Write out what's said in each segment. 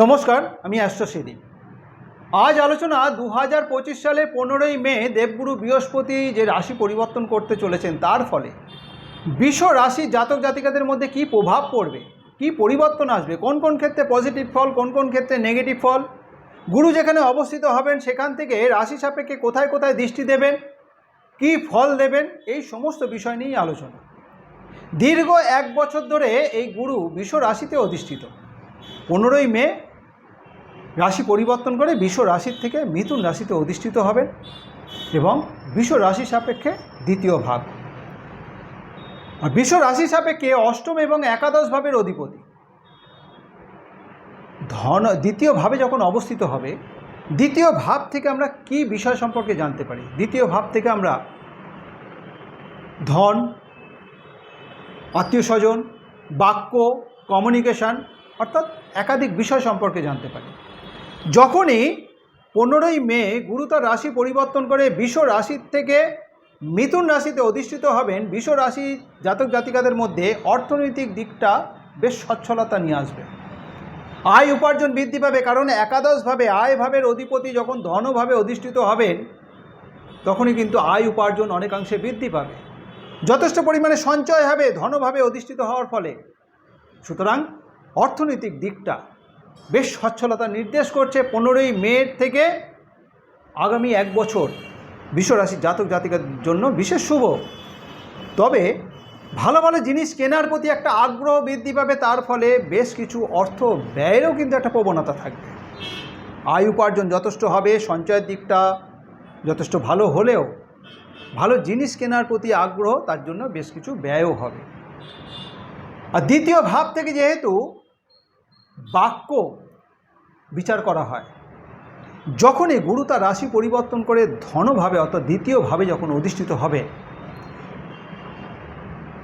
নমস্কার, আমি অ্যাস্ট্রো সেদিন। আজ আলোচনা দু হাজার পঁচিশ সালে পনেরোই মে দেবগুরু বৃহস্পতি যে রাশি পরিবর্তন করতে চলেছেন, তার ফলে বিশ্ব রাশি জাতক জাতিকাদের মধ্যে কি প্রভাব পড়বে? কি পরিবর্তন আসবে? কোন কোন ক্ষেত্রে পজিটিভ ফল, কোন কোন ক্ষেত্রে নেগেটিভ ফল? গুরু যেখানে অবস্থিত হবেন, সেখান থেকে রাশি সাপেক্ষে কোথায় কোথায় দৃষ্টি দেবেন? কি ফল দেবেন? এই সমস্ত বিষয় নিয়েই আলোচনা। দীর্ঘ এক বছর ধরে এই গুরু বিশ্ব রাশিতে অধিষ্ঠিত। পনেরোই মে রাশি পরিবর্তন করে বিশ্ব রাশির থেকে মিথুন রাশিতে অধিষ্ঠিত হবেন এবং বিশ্ব রাশি সাপেক্ষে দ্বিতীয় ভাগ। আর বিশ্ব রাশি সাপেক্ষে অষ্টম এবং একাদশ ভাবের অধিপতি। ধন, দ্বিতীয় ভাবে যখন অবস্থিত হবে, দ্বিতীয় ভাব থেকে আমরা কি বিষয় সম্পর্কে জানতে পারি? দ্বিতীয় ভাব থেকে আমরা ধন, আত্মীয় স্বজন, বাক্য কমিউনিকেশান অর্থাৎ একাধিক বিষয় সম্পর্কে জানতে পারি। যখনই পনেরোই মে গুরু তার রাশি পরিবর্তন করে বিশ্ব রাশির থেকে মিথুন রাশিতে অধিষ্ঠিত হবেন বিশ্ব রাশি জাতক জাতিকাদের মধ্যে অর্থনৈতিক দিকটা বেশ সচ্ছলতা নিয়ে আসবে। আয় উপার্জন বৃদ্ধি পাবে কারণ একাদশভাবে আয় ভাবের অধিপতি যখন ধনভাবে অধিষ্ঠিত হবেন, তখনই কিন্তু আয় উপার্জন অনেকাংশে বৃদ্ধি পাবে। যথেষ্ট পরিমাণে সঞ্চয় হবে ধনভাবে অধিষ্ঠিত হওয়ার ফলে। সুতরাং অর্থনৈতিক দিকটা বেশ সচ্ছলতা নির্দেশ করছে পনেরোই মে থেকে আগামী এক বছর বিশ্বরাশির জাতক জাতিকার জন্য বিশেষ শুভ। তবে ভালো ভালো জিনিস কেনার প্রতি একটা আগ্রহ বৃদ্ধি পাবে, তার ফলে বেশ কিছু অর্থ ব্যয়েরও কিন্তু একটা প্রবণতা থাকবে। আয় উপার্জন যথেষ্ট হবে, সঞ্চয়ের দিকটা যথেষ্ট ভালো হলেও ভালো জিনিস কেনার প্রতি আগ্রহ, তার জন্য বেশ কিছু ব্যয়ও হবে। আর দ্বিতীয় ভাব থেকে যেহেতু বাক্য বিচার করা হয়। যখনই গুরু তার রাশি পরিবর্তন করে ধনভাবে অর্থাৎ দ্বিতীয়ভাবে যখন অধিষ্ঠিত হবে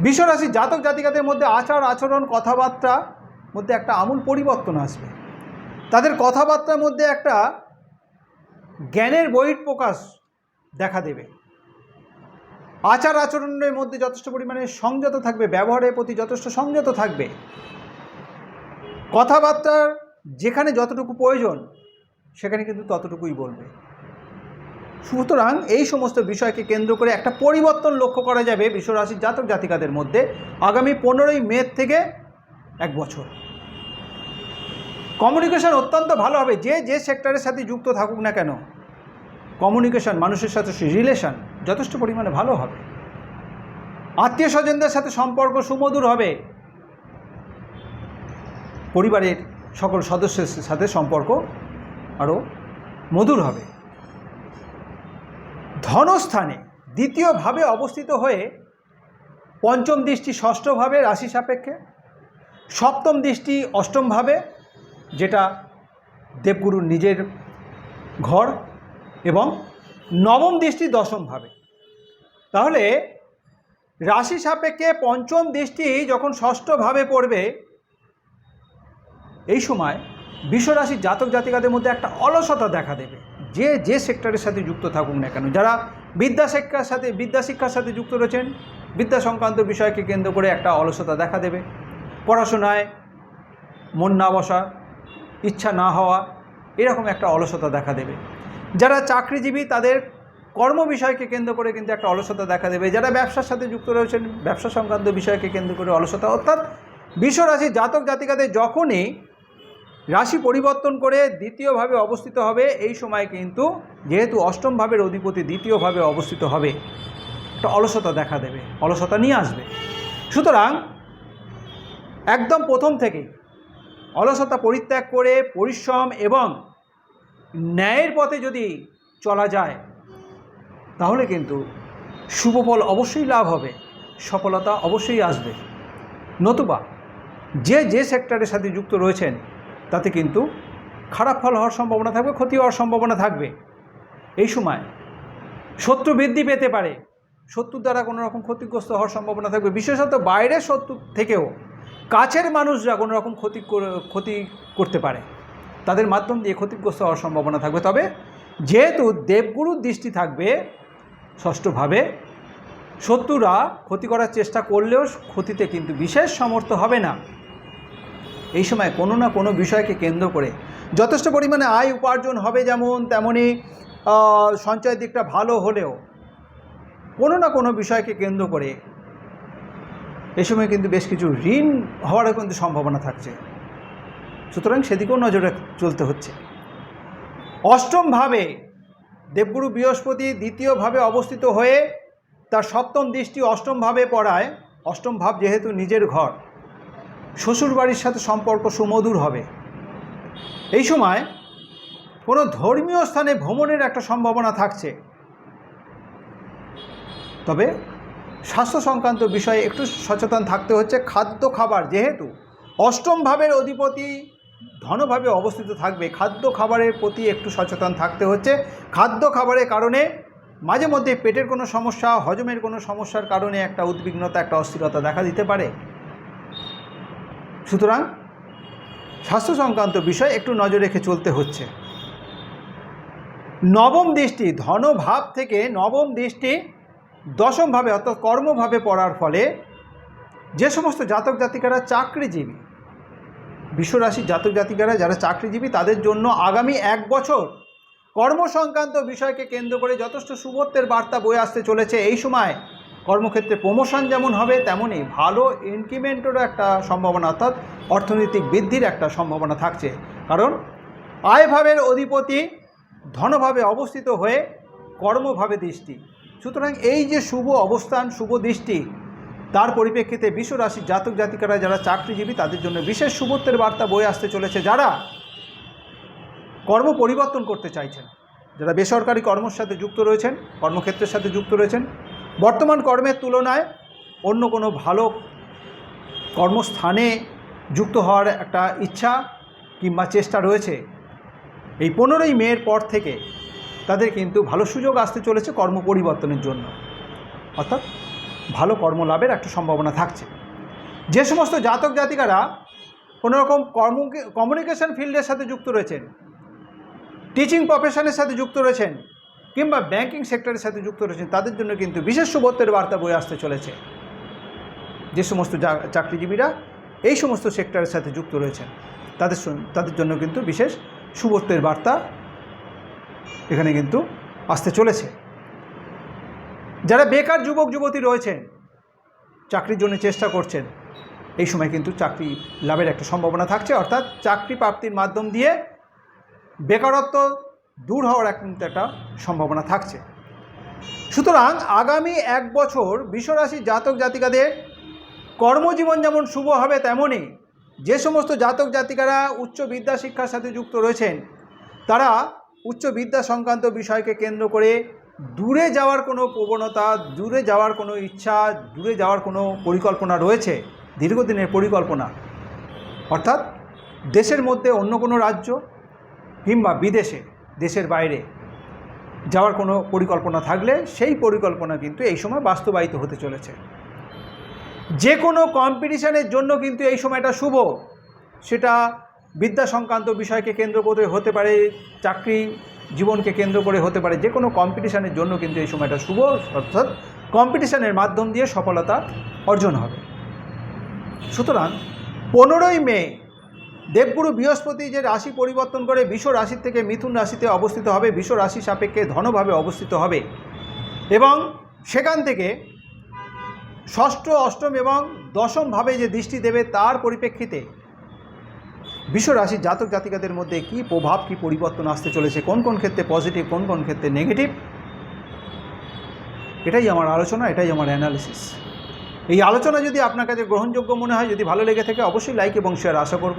বিশ্বরাশির জাতক জাতিকাদের মধ্যে আচার, আচরণ, কথাবার্তা মধ্যে একটা আমূল পরিবর্তন আসবে। তাদের কথাবার্তার মধ্যে একটা জ্ঞানের বহির প্রকাশ দেখা দেবে। আচার, আচরণের মধ্যে যথেষ্ট পরিমাণে সংযত থাকবে, ব্যবহারের প্রতি যথেষ্ট সংযত থাকবে। কথাবার্তার যেখানে যতটুকু প্রয়োজন, সেখানে কিন্তু ততটুকুই বলবে। সুতরাং এই সমস্ত বিষয়কে কেন্দ্র করে একটা পরিবর্তন লক্ষ্য করা যাবে বিশ্বরাশির জাতক জাতিকাদের মধ্যে আগামী পনেরোই মে থেকে এক বছর। কমিউনিকেশন অত্যন্ত ভালো হবে, যে যে সেক্টরের সাথে যুক্ত থাকুক না কেন। কমিউনিকেশন, মানুষের সাথে রিলেশন যথেষ্ট পরিমাণে ভালো হবে। আত্মীয় স্বজনদের সাথে সম্পর্ক সুমধুর হবে। পরিবারের সকল সদস্যের সাথে সম্পর্ক আরও মধুর হবে। ধনস্থানে দ্বিতীয়ভাবে অবস্থিত হয়ে পঞ্চম দৃষ্টি ষষ্ঠভাবে রাশি সাপেক্ষে, সপ্তম দৃষ্টি অষ্টমভাবে, যেটা দেবগুরুর নিজের ঘর, এবং নবম দৃষ্টি দশমভাবে। তাহলে রাশি সাপেক্ষে পঞ্চম দৃষ্টি যখন ষষ্ঠভাবে পড়বে এই সময় বিশ্বরাশির জাতক জাতিকাদের মধ্যে একটা অলসতা দেখা দেবে। যে যে সেক্টরের সাথে যুক্ত থাকুক না কেন। যারা বিদ্যা শিক্ষার সাথে বিদ্যা শিক্ষার সাথে যুক্ত রয়েছেন, বিদ্যা সংক্রান্ত বিষয়কে কেন্দ্র করে একটা অলসতা দেখা দেবে। পড়াশোনায় মন না বসা, ইচ্ছা না হওয়া, এরকম একটা অলসতা দেখা দেবে। যারা চাকরিজীবী, তাদের কর্ম বিষয়কে কেন্দ্র করে কিন্তু একটা অলসতা দেখা দেবে। যারা ব্যবসার সাথে যুক্ত রয়েছেন, ব্যবসা সংক্রান্ত বিষয়কে কেন্দ্র করে অলসতা। অর্থাৎ বিশ্বরাশির জাতক জাতিকাদের যখনই রাশি পরিবর্তন করে দ্বিতীয়ভাবে অবস্থিত হবে, এই সময় কিন্তু যেহেতু অষ্টম ভাবের অধিপতি দ্বিতীয়ভাবে অবস্থিত হবে, একটা অলসতা দেখা দেবে, অলসতা নিয়ে আসবে। সুতরাং একদম প্রথম থেকেই অলসতা পরিত্যাগ করে পরিশ্রম এবং ন্যায়ের পথে যদি চলা যায়, তাহলে কিন্তু শুভ ফল অবশ্যই লাভ হবে, সফলতা অবশ্যই আসবে। নতুবা যে যে সেক্টরের সাথে যুক্ত রয়েছেন তাতে কিন্তু খারাপ ফল হওয়ার সম্ভাবনা থাকবে, ক্ষতি হওয়ার সম্ভাবনা থাকবে। এই সময় শত্রু বৃদ্ধি পেতে পারে, শত্রুর দ্বারা কোনো রকম ক্ষতিগ্রস্ত হওয়ার সম্ভাবনা থাকবে। বিশেষত বাইরের শত্রু থেকেও কাছের মানুষরা কোনো রকম ক্ষতি ক্ষতি করতে পারে। তাদের মাধ্যম দিয়ে ক্ষতিগ্রস্ত হওয়ার সম্ভাবনা থাকবে। তবে যেহেতু দেবগুরুর দৃষ্টি থাকবে, ষষ্ঠভাবে শত্রুরা ক্ষতি করার চেষ্টা করলেও ক্ষতিতে কিন্তু বিশেষ সমর্থ হবে না। এই সময় কোনো না কোনো বিষয়কে কেন্দ্র করে যথেষ্ট পরিমাণে আয় উপার্জন হবে যেমন তেমনই আহ, সঞ্চয়ের দিকটা ভালো হলেও কোনো না কোনো বিষয়কে কেন্দ্র করে এই সময় কিন্তু বেশ কিছু ঋণ হওয়ারও কিন্তু সম্ভাবনা থাকছে। সুতরাং সেদিকেও নজর চলতে হচ্ছে। অষ্টমভাবে দেবগুরু বৃহস্পতি দ্বিতীয়ভাবে অবস্থিত হয়ে তার সপ্তম দৃষ্টি অষ্টমভাবে পড়ায় অষ্টম ভাব যেহেতু নিজের ঘর শ্বশুর বাড়ির সাথে সম্পর্ক সুমধুর হবে। এই সময় কোনো ধর্মীয় স্থানে ভ্রমণের একটা সম্ভাবনা থাকছে। তবে স্বাস্থ্য সংক্রান্ত বিষয়ে একটু সচেতন থাকতে হচ্ছে খাদ্য খাবার। যেহেতু অষ্টম ভাবের অধিপতি ধনভাবে অবস্থিত থাকবে, খাদ্য খাবারের প্রতি একটু সচেতন থাকতে হচ্ছে। খাদ্য খাবারের কারণে মাঝে মধ্যে পেটের কোনো সমস্যা, হজমের কোনো সমস্যার কারণে একটা উদ্বিগ্নতা, একটা অস্থিরতা দেখা দিতে পারে। সুতরাং স্বাস্থ্য সংক্রান্ত বিষয় একটু নজর রেখে চলতে হচ্ছে। নবম দৃষ্টি, ধনভাব থেকে নবম দৃষ্টি দশমভাবে অর্থাৎ কর্মভাবে পড়ার ফলে যে সমস্ত জাতক জাতিকারা চাকরিজীবী, বিশ্বরাশির জাতক জাতিকারা যারা চাকরিজীবী, তাদের জন্য আগামী এক বছর কর্মসংক্রান্ত বিষয়কে কেন্দ্র করে যথেষ্ট সুবত্বের বার্তা বয়ে আসতে চলেছে। এই সময় কর্মক্ষেত্রে প্রমোশন যেমন হবে তেমনই ভালো ইনক্রিমেন্টেরও একটা সম্ভাবনা, অর্থাৎ অর্থনৈতিক বৃদ্ধির একটা সম্ভাবনা থাকছে। কারণ আয়ভাবের অধিপতি ধনভাবে অবস্থিত হয়ে কর্মভাবে দৃষ্টি। সুতরাং এই যে শুভ অবস্থান, শুভ দৃষ্টি, তার পরিপ্রেক্ষিতে বিশ্ব রাশির জাতক জাতিকারা যারা চাকরিজীবী, তাদের জন্য বিশেষ শুভত্বের বার্তা বয়ে আসতে চলেছে যারা কর্ম পরিবর্তন করতে চাইছেন। যারা বেসরকারি কর্মের সাথে যুক্ত রয়েছেন, কর্মক্ষেত্রের সাথে যুক্ত রয়েছেন বর্তমান কর্মের তুলনায় অন্য কোনো ভালো কর্মস্থানে যুক্ত হওয়ার একটা ইচ্ছা কিংবা চেষ্টা রয়েছে। এই পনেরোই মের পর থেকে তাদের কিন্তু ভালো সুযোগ আসতে চলেছে কর্ম পরিবর্তনের জন্য। অর্থাৎ ভালো কর্মলাভের একটা সম্ভাবনা থাকছে। যে সমস্ত জাতক জাতিকারা কোনোরকম কর্ম কমিউনিকেশন ফিল্ডের সাথে যুক্ত রয়েছেন টিচিং প্রফেশনের সাথে যুক্ত রয়েছেন কিংবা ব্যাংকিং সেক্টরের সাথে যুক্ত রয়েছেন, তাদের জন্য কিন্তু বিশেষ সুবত্বের বার্তা বয়ে আসতে চলেছে। যে সমস্ত চাকরিজীবীরা এই সমস্ত সেক্টরের সাথে যুক্ত রয়েছেন, তাদের তাদের জন্য কিন্তু বিশেষ সুবত্বের বার্তা এখানে কিন্তু আসতে চলেছে। যারা বেকার যুবক, যুবতী রয়েছেন, চাকরির জন্য চেষ্টা করছেন, এই সময় কিন্তু চাকরি লাভের একটা সম্ভাবনা থাকছে। অর্থাৎ চাকরি প্রাপ্তির মাধ্যম দিয়ে বেকারত্ব দূর হওয়ার কিন্তু একটা সম্ভাবনা থাকছে। সুতরাং আগামী এক বছর বিশ্বরাশির জাতক জাতিকাদের কর্মজীবন যেমন শুভ হবে তেমনই যে সমস্ত জাতক জাতিকারা উচ্চ বিদ্যা শিক্ষার সাথে যুক্ত রয়েছেন, তারা উচ্চ বিদ্যা সংক্রান্ত বিষয়কে কেন্দ্র করে দূরে যাওয়ার কোনো প্রবণতা, দূরে যাওয়ার কোনো ইচ্ছা, দূরে যাওয়ার কোনো পরিকল্পনা রয়েছে, দীর্ঘদিনের পরিকল্পনা। অর্থাৎ দেশের মধ্যে অন্য কোনো রাজ্য কিংবা বিদেশে দেশের বাইরে যাওয়ার কোনো পরিকল্পনা থাকলে সেই পরিকল্পনা কিন্তু এই সময় বাস্তবায়িত হতে চলেছে। যে কোনো কম্পিটিশানের জন্য কিন্তু এই সময়টা শুভ। সেটা বিদ্যা সংক্রান্ত বিষয়কে কেন্দ্র করে হতে পারে, চাকরি জীবনকে কেন্দ্র করে হতে পারে, যে কোনো কম্পিটিশানের জন্য কিন্তু এই সময়টা শুভ। অর্থাৎ কম্পিটিশানের মাধ্যম দিয়ে সফলতা অর্জন হবে। সুতরাং পনেরোই মে দেবগুরু বৃহস্পতি যে রাশি পরিবর্তন করে বিশ্ব রাশির থেকে মিথুন রাশিতে অবস্থিত হবে, বিশ্ব রাশি সাপেক্ষে ধনভাবে অবস্থিত হবে এবং সেখান থেকে ষষ্ঠ, অষ্টম এবং দশমভাবে যে দৃষ্টি দেবে তার পরিপ্রেক্ষিতে বিশ্ব রাশির জাতক জাতিকাদের মধ্যে কি প্রভাব, কি পরিবর্তন আসতে চলেছে? কোন কোন ক্ষেত্রে পজিটিভ কোন কোন ক্ষেত্রে নেগেটিভ এটাই আমার আলোচনা, এটাই আমার অ্যানালিসিস এই আলোচনা যদি আপনার কাছে গ্রহণযোগ্য মনে হয়, যদি ভালো লেগে থাকে, অবশ্যই লাইক এবং শেয়ার আশা করব।